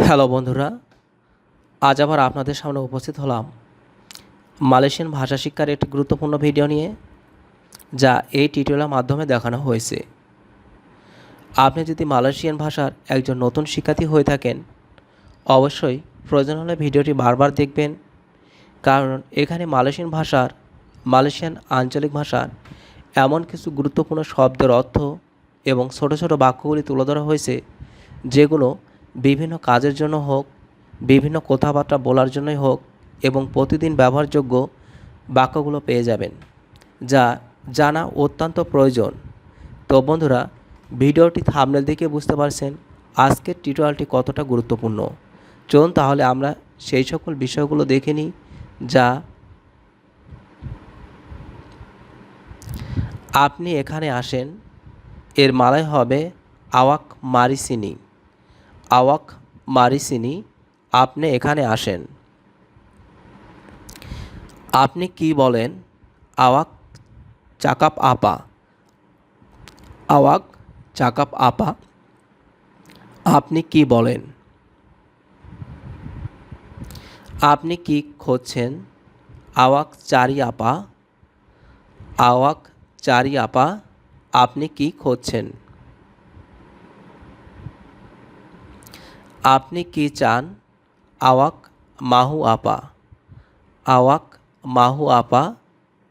Hello বন্ধুরা, আজ আবার আপনাদের সামনে উপস্থিত হলাম মালয়েশিয়ান ভাষা শিক্ষার একটি গুরুত্বপূর্ণ ভিডিও নিয়ে, যা এই টিউটোরিয়ালের মাধ্যমে দেখানো হয়েছে। আপনি যদি মালয়েশিয়ান ভাষার একজন নতুন শিক্ষার্থী হয়ে থাকেন, অবশ্যই প্রয়োজন হলে ভিডিওটি বারবার দেখবেন, কারণ এখানে মালয়েশিয়ান ভাষার, মালয়েশিয়ান আঞ্চলিক ভাষার এমন কিছু গুরুত্বপূর্ণ শব্দের অর্থ এবং ছোট ছোট বাক্যগুলি তুলে ধরা হয়েছে, যেগুলো বিভিন্ন কাজের জন্য হোক, বিভিন্ন কথাবার্তা বলার জন্যই হোক এবং প্রতিদিন ব্যবহারযোগ্য বাক্যগুলো পেয়ে যাবেন, যা জানা অত্যন্ত প্রয়োজন। তো বন্ধুরা, ভিডিওটি থামনেল দেখে বুঝতে পারছেন আজকের টিউটোরিয়ালটি কতটা গুরুত্বপূর্ণ। চলুন তাহলে আমরা সেই সকল বিষয়গুলো দেখে নিই, যা আপনি এখানে আসেন। এর মালায় হবে আওয়াক মারিসিনি। আওয়াক মারিসিনি, আপনি এখানে আসেন। আপনি কি বলেন? আওয়াক চাকাপ আপা। আওয়াক চাকাপ আপা। আপনি কি বলেন? আপনি কি খুঁজছেন? আওয়াক চারি আপা। আওয়াক চারি আপা। আপনি কি খুঁজছেন? আপনি কি চান? আওয়াক মাহু আপা। আওয়াক মাহু আপা,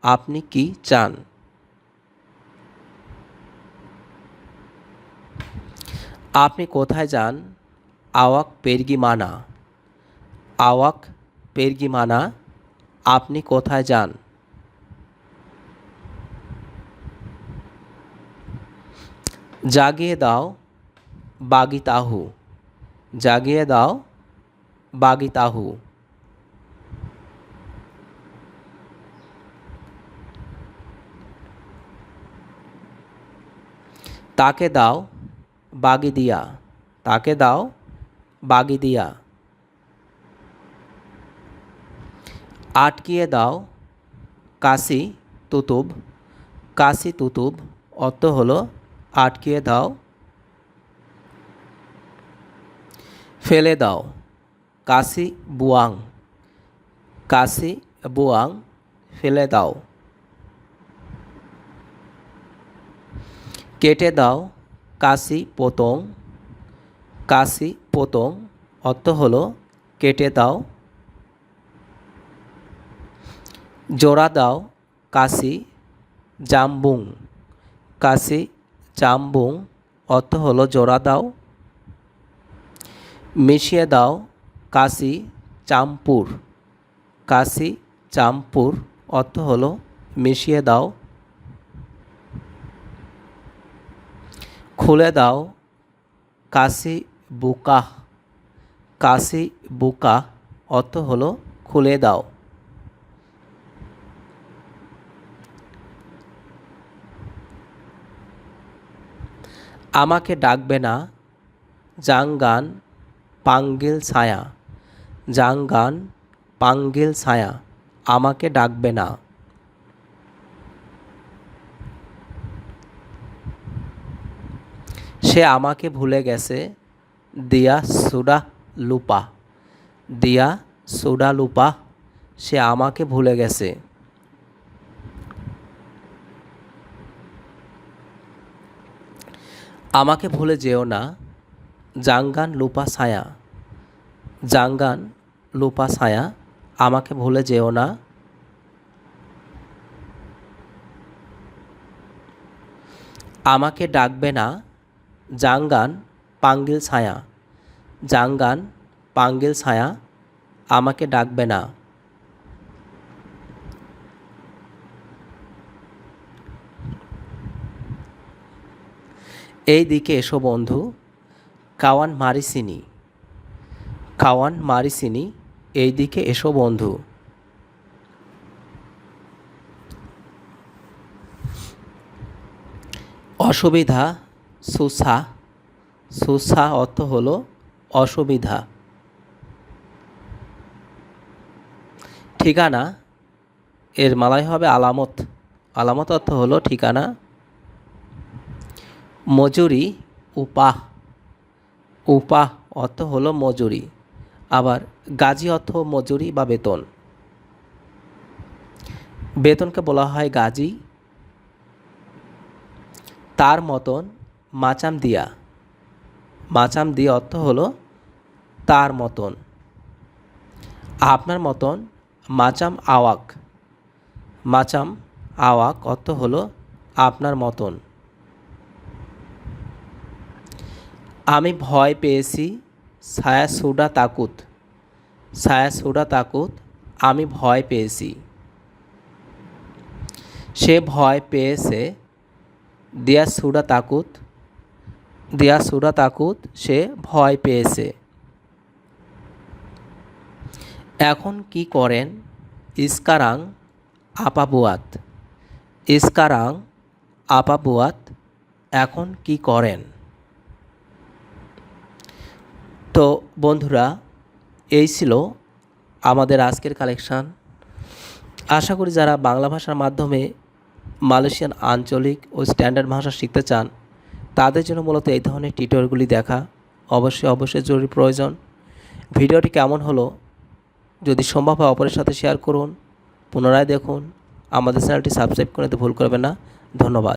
আপনি কি চান? আপনি কোথায় যান? আওয়াক পেরগি মানা আওয়াক পেরগি মানা আপনি কোথায় যান? জাগিয়ে দাও বাগিতাহু। জাগিয়ে দাও, বাগিতাহু। তাকে দাও বাগি দিয়া তাকে দাও বাগি দিয়া আটকিয়ে দাও, কাশি তুতুব। কাশি তুতুব অর্থ হলো আটকিয়ে দাও ফেলে দাও। কাশি বুয়াং। কাশি বুয়াং, ফেলে দাও। কেটে দাও। কাশি পোতং। কাশি পোতং অর্থ হলো কেটে দাও। জোড়া দাও। কাশি জাম্বুং। কাশি জাম্বুং অর্থ হলো জোড়া দাও। মিশিয়ে দাও কাশি চাম্পুর। কাশি চাম্পুর অর্থ হলো মিশিয়ে দাও। খুলে দাও কাশি বুকা। কাশি বুকা অর্থ হলো খুলে দাও। আমাকে ডাকবে না, জাঙ্গান পাঙ্গিল ছায়া। জাঙ্গান পাঙ্গেল ছায়া, আমাকে ডাকবে না। সে আমাকে ভুলে গেছে। দিয়া সুডা লুপা, দিয়া সুডা লুপা, সে আমাকে ভুলে গেছে। আমাকে ভুলে যেও না। জাঙ্গান লুপা ছায়া। জাঙ্গান লুপা ছায়া, আমাকে ভুলে যেও না। আমাকে ডাকবে না, জাঙ্গান পাঙ্গিল ছায়া। জাঙ্গান পাঙ্গিল ছায়া, আমাকে ডাকবে না। এই দিকে এসো বন্ধু। কাওয়ান মারিসিনি। কাওয়ান মারিসিনি এই দিকে এসো বন্ধু। অসুবিধা সুসা সুসা অর্থ হল অসুবিধা। ঠিকানা, এর মালায় হবে আলামত। আলামত অর্থ হলো ঠিকানা। মজুরি, উপাহ। উপাহ অর্থ হলো মজুরি, আবার গাজি অর্থ মজুরি বা বেতন। বেতনকে বলা হয় গাজি। তার মতন মাচাম দিয়া। মাচাম দিয়া অর্থ হলো তার মতন। আপনার মতন মাচাম আওয়াক। মাচাম আওয়াক অর্থ হলো আপনার মতন। আমি ভয় পেয়েছি ছায়া সুডা তাকুত। ছায়া সুডা তাকুত, আমি ভয় পেয়েছি। সে ভয় পেয়েছে দিয়া সুডা তাকুত। দিয়া সুডা তাকুত, সে ভয় পেয়েছে। এখন কি করেন? ইস্কারাং আপাবুয়াত। ইস্কারাং আপাবুয়াত, এখন কি করেন? তো বন্ধুরা, এই ছিল আমাদের আজকের কালেকশান আশা করি যারা বাংলা ভাষার মাধ্যমে মালয়েশিয়ান আঞ্চলিক ও স্ট্যান্ডার্ড ভাষা শিখতে চান, তাদের জন্য মূলত এই ধরনের টিউটোরিয়ালগুলি দেখা অবশ্যই অবশ্যই জরুরি প্রয়োজন। ভিডিওটি কেমন হলো, যদি সম্ভব হয় অপরের সাথে শেয়ার করুন, পুনরায় দেখুন। আমাদের চ্যানেলটি সাবস্ক্রাইব করে নিতে ভুল করবেন না। ধন্যবাদ।